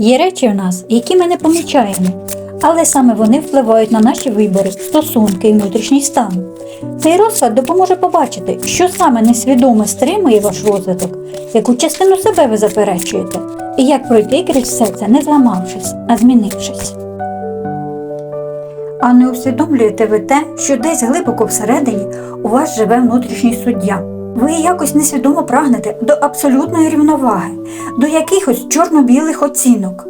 Є речі в нас, які ми не помічаємо, але саме вони впливають на наші вибори, стосунки і внутрішній стан. Цей розклад допоможе побачити, що саме несвідомо стримує ваш розвиток, яку частину себе ви заперечуєте, і як пройти крізь все це, не зламавшись, а змінившись. А не усвідомлюєте ви те, що десь глибоко всередині у вас живе внутрішній суддя. Ви якось несвідомо прагнете до абсолютної рівноваги, до якихось чорно-білих оцінок.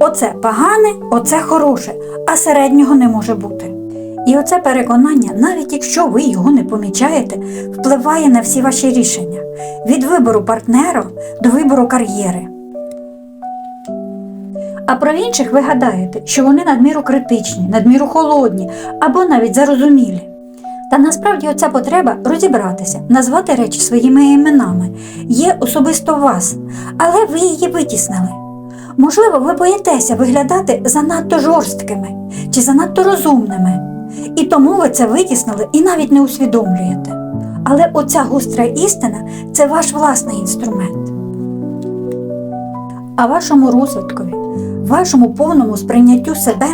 Оце погане, оце хороше, а середнього не може бути. І оце переконання, навіть якщо ви його не помічаєте, впливає на всі ваші рішення від вибору партнера до вибору кар'єри. А про інших ви гадаєте, що вони надміру критичні, надміру холодні або навіть зарозумілі. Та насправді оця потреба розібратися, назвати речі своїми іменами є особисто вас, але ви її витіснили. Можливо, ви боїтеся виглядати занадто жорсткими чи занадто розумними, і тому ви це витіснили і навіть не усвідомлюєте. Але оця гостра істина це ваш власний інструмент. А вашому розвиткові, вашому повному сприйняттю себе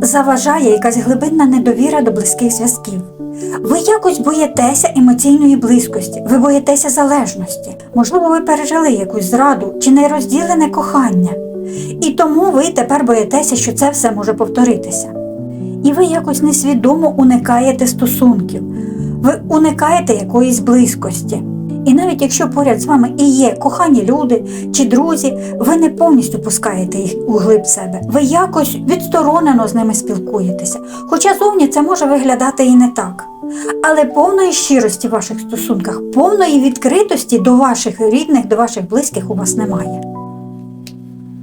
заважає якась глибинна недовіра до близьких зв'язків. Ви якось боїтеся емоційної близькості, ви боїтеся залежності. Можливо, ви пережили якусь зраду чи нерозділене кохання. І тому ви тепер боїтеся, що це все може повторитися. І ви якось несвідомо уникаєте стосунків, ви уникаєте якоїсь близькості. І навіть якщо поряд з вами і є кохані люди чи друзі, ви не повністю пускаєте їх у глиб себе. Ви якось відсторонено з ними спілкуєтеся. Хоча зовні це може виглядати і не так. Але повної щирості в ваших стосунках, повної відкритості до ваших рідних, до ваших близьких у вас немає.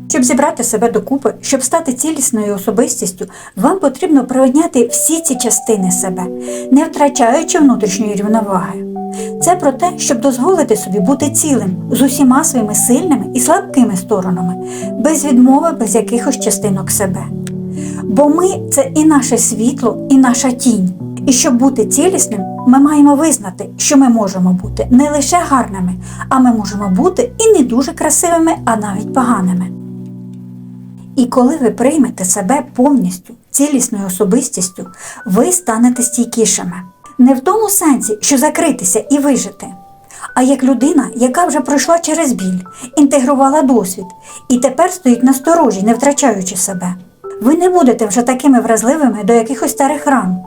Щоб зібрати себе докупи, щоб стати цілісною особистістю, вам потрібно прийняти всі ці частини себе, не втрачаючи внутрішньої рівноваги. Це про те, щоб дозволити собі бути цілим з усіма своїми сильними і слабкими сторонами, без відмови, без якихось частинок себе. Бо ми це і наше світло, і наша тінь. І щоб бути цілісним, ми маємо визнати, що ми можемо бути не лише гарними, а ми можемо бути і не дуже красивими, а навіть поганими. І коли ви приймете себе повністю цілісною особистістю, ви станете стійкішими. Не в тому сенсі, що закритися і вижити, а як людина, яка вже пройшла через біль, інтегрувала досвід і тепер стоїть на сторожі, не втрачаючи себе. Ви не будете вже такими вразливими до якихось старих ран,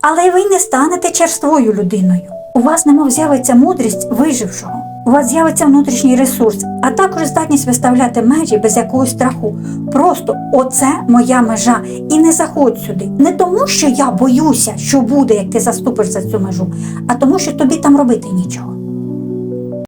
але й ви не станете черствою людиною. У вас немов з'явиться мудрість вижившого. У вас з'явиться внутрішній ресурс, а також здатність виставляти межі без якогось страху. Просто оце моя межа. І не заходь сюди. Не тому, що я боюся, що буде, як ти заступиш за цю межу, а тому, що тобі там робити нічого.